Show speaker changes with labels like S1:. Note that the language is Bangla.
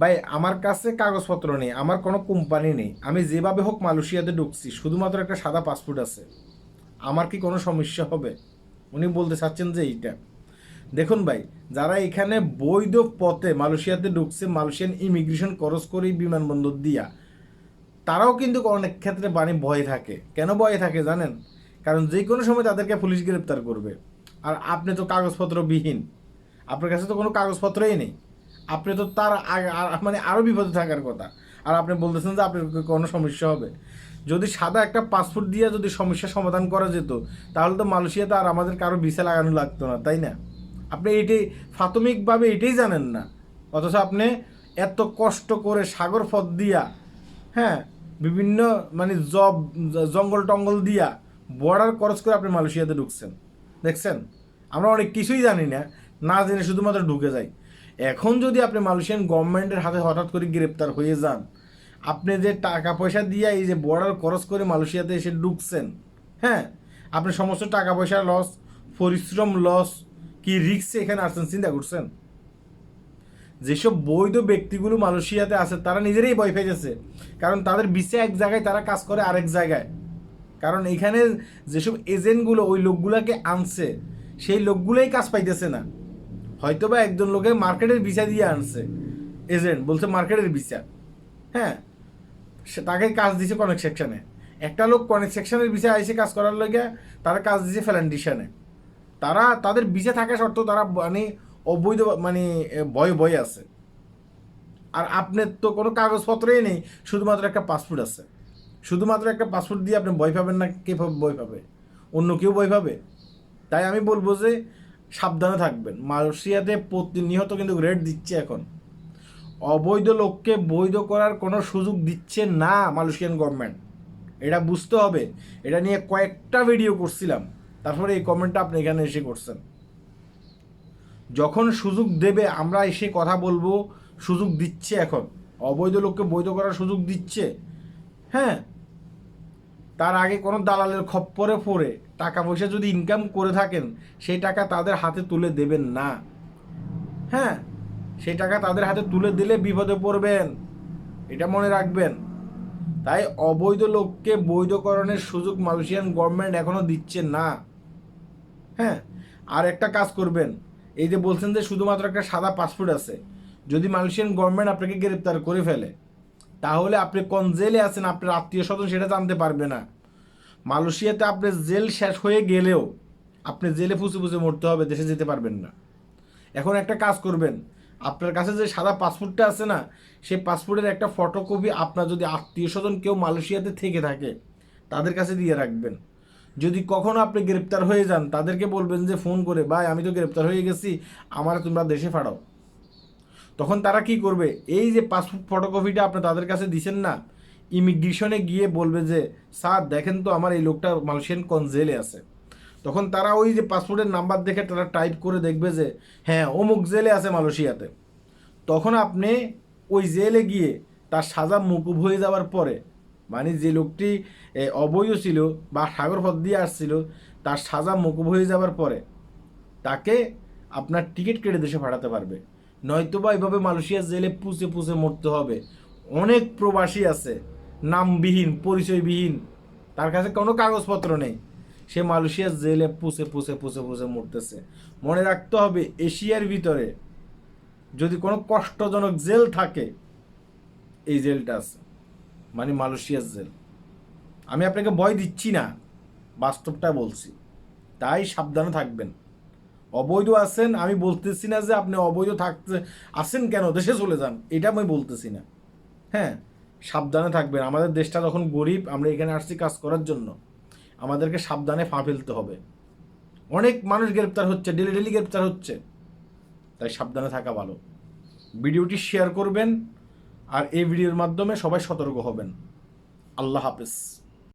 S1: ভাই, আমার কাছে কাগজপত্র নেই, আমার কোনো কোম্পানি নেই। আমি যেভাবে হোক মালয়েশিয়াতে ঢুকছি, শুধুমাত্র একটা সাদা পাসপোর্ট আছে। আমার কি কোনো সমস্যা হবে? উনি বলতে চাচ্ছেন যে এইটা। দেখুন ভাই, যারা এখানে বৈধ পথে মালয়েশিয়াতে ঢুকছে, মালয়েশিয়ান ইমিগ্রেশন খরচ করে বিমানবন্দর দিয়া, তারাও কিন্তু অনেক ক্ষেত্রে বাণী ভয়ে থাকে। কেন ভয়ে থাকে জানেন? কারণ যে কোনো সময় তাদেরকে পুলিশ গ্রেপ্তার করবে। আর আপনি তো কাগজপত্রবিহীন। আপনার কাছে তো কোনো কাগজপত্রই নেই। আপনি তো তার মানে আরও বিপদে থাকার কথা। আর আপনি বলতেছেন যে আপনার কোনো সমস্যা হবে। যদি সাদা একটা পাসপোর্ট দিয়ে যদি সমস্যা সমাধান করা যেত, তাহলে তো মালয়েশিয়াতে আর আমাদের কারও ভিসা লাগানো লাগতো না, তাই না? আপনি এটাই প্রাথমিকভাবে এটাই জানেন না। অথচ আপনি এত কষ্ট করে সাগর পথ দিয়া হ্যাঁ বিভিন্ন মানে জব, জঙ্গল টঙ্গল দিয়া বর্ডার খরচ করে আপনি মালয়েশিয়াতে ঢুকছেন। দেখছেন? আমরা অনেক কিছুই জানি না না জেনে শুধুমাত্র ঢুকে যাই। এখন যদি আপনি মালয়েশিয়ান গভর্নমেন্টের হাতে হঠাৎ করে গ্রেপ্তার হয়ে যান, আপনি যে টাকা পয়সা দিয়ে এই যে বর্ডার খরচ করে মালয়েশিয়াতে এসে ঢুকছেন হ্যাঁ? আপনি সমস্ত টাকা পয়সা লস পরিশ্রম লস কি রিক্সে এখানে আসছেন, চিন্তা করছেন? যেসব বৈধ ব্যক্তিগুলো মালয়েশিয়াতে আছে, তারা নিজেরাই ভয় পেয়েছে কারণ তাদের বিসে এক জায়গায়, তারা কাজ করে আরেক জায়গায়। কারণ এখানে যেসব এজেন্টগুলো ওই লোকগুলোকে আনছে, সেই লোকগুলোই কাজ পাইতেছে না। হয়তো বা একজন লোকে মার্কেটের ভিসা দিয়ে আনছে এজেন্ট বলছে মার্কেটের ভিসা। হ্যাঁ সে তাকে কাজ দিছে কনেক সেকশনে একটা লোক কনেক সেকশনের ভিসা আইসে কাজ করার লগে তারা কাজ দিছে ফ্যালান্ডিশনে তারা, তাদের ভিসা থাকা সত্ত্বেও তারা মানে অবৈধ মানে ভয় ভয় আছে। আর আপনার তো কোনো কাগজপত্রই নেই, শুধুমাত্র একটা পাসপোর্ট আছে। শুধুমাত্র একটা পাসপোর্ট দিয়ে আপনি ভয় পাবেন না, কে ভয় পাবে? অন্য কেউ ভয় পাবে? তাই আমি বলব যে সাবধানে থাকবেন। মালয়েশিয়াতে প্রতিনিয়ত কিন্তু রেট দিচ্ছে এখন। অবৈধ লোককে বৈধ করার কোনো সুযোগ দিচ্ছে না মালয়েশিয়ান গভর্নমেন্ট এটা বুঝতে হবে। এটা নিয়ে কয়েকটা ভিডিও করছিলাম। তারপরে এই কমেন্টটা আপনি এখানে এসে করছেন। যখন সুযোগ দেবে, আমরা এসে কথা বলব। সুযোগ দিচ্ছে এখন। অবৈধ লোককে বৈধ করার সুযোগ দিচ্ছে। হ্যাঁ তার আগে কোনো দালালের খপ্পরে পড়ে টাকা পয়সা যদি ইনকাম করে থাকেন, সেই টাকা তাদের হাতে তুলে দেবেন না। হ্যাঁ সেই টাকা তাদের হাতে তুলে দিলে বিপদে পড়বেন। এটা মনে রাখবেন। তাই অবৈধ লোককে বৈধকরণের সুযোগ মালয়েশিয়ান গভর্নমেন্ট এখনও দিচ্ছে না। হ্যাঁ আর একটা কাজ করবেন। এই যে বলছেন যে শুধুমাত্র একটা সাদা পাসপোর্ট আছে। যদি মালয়েশিয়ান গভর্নমেন্ট আপনাকে গ্রেপ্তার করে ফেলে তাহলে আপনি কোন জেলে আছেন? আপনার আত্মীয় স্বজন সেটা জানতে পারবে না। মালয়েশিয়াতে আপনার জেল শেষ হয়ে গেলেও আপনি জেলে ফুসে ফুসে মরতে হবে, দেশে যেতে পারবেন না। এখন একটা কাজ করবেন, আপনার কাছে যে সাদা পাসপোর্টটা আছে না, সেই পাসপোর্টের একটা ফটোকপি আপনার যদি আত্মীয় স্বজন কেউ মালয়েশিয়াতে থেকে থাকে, তাদের কাছে দিয়ে রাখবেন। যদি কখনো আপনি গ্রেপ্তার হয়ে যান, তাদেরকে বলবেন যে, ফোন করে, ভাই, আমি তো গ্রেপ্তার হয়ে গেছি, আমার তোমরা দেশে ফাড়াও। তখন তারা কি করবে? এই যে পাসপোর্ট ফটোকপিটা আপনি তাদের কাছে দিছেন না, ইমিগ্রেশনে গিয়ে বলবে যে, স্যার, দেখেন তো আমার এই লোকটা মালয়েশিয়ান কোন জেলে আছে। তখন তারা ওই যে পাসপোর্টের নাম্বার দেখে তারা টাইপ করে দেখবে যে হ্যাঁ অমুক জেলে আছে মালয়েশিয়াতে। তখন আপনি ওই জেলে গিয়ে তার সাজা মুকুব হয়ে যাওয়ার পরে মানে যে লোকটি অবৈধ ছিল বা সাগর পথ দিয়ে আসছিল, তার সাজা মুকুব হয়ে যাওয়ার পরে তাকে আপনার টিকিট কেটে দেশে পাঠাতে পারবে। নয়তো বা এভাবে মালয়েশিয়ার জেলে পুষে পুষে মরতে হবে। অনেক প্রবাসী আছে, নামবিহীন, পরিচয়বিহীন, তার কাছে কোনো কাগজপত্র নেই। সে মালয়েশিয়ার জেলে পুষে পুষে পুষে পুষে মরতেছে। মনে রাখতে হবে, এশিয়ার ভিতরে যদি কোনো কষ্টজনক জেল থাকে, এই জেলটা আছে। মানে মালয়েশিয়ার জেল। আমি আপনাকে ভয় দিচ্ছি না, বাস্তবটা বলছি। তাই সাবধানে থাকবেন। অবৈধ আছেন, আমি বলতেছি না যে আপনি অবৈধ থাকতে আসেন কেন? দেশে চলে যান। এটা আমি বলতেছি না। হ্যাঁ সাবধানে থাকবেন। আমাদের দেশটা যখন গরিব, আমরা এখানে আসছি কাজ করার জন্য। আমাদেরকে সাবধানে ফা ফেলতে হবে। অনেক মানুষ গ্রেপ্তার হচ্ছে ডেলি ডেলি গ্রেপ্তার হচ্ছে। তাই সাবধানে থাকা ভালো। ভিডিওটি শেয়ার করবেন, আর এই ভিডিওর মাধ্যমে সবাই সতর্ক হবেন। আল্লাহ হাফেজ।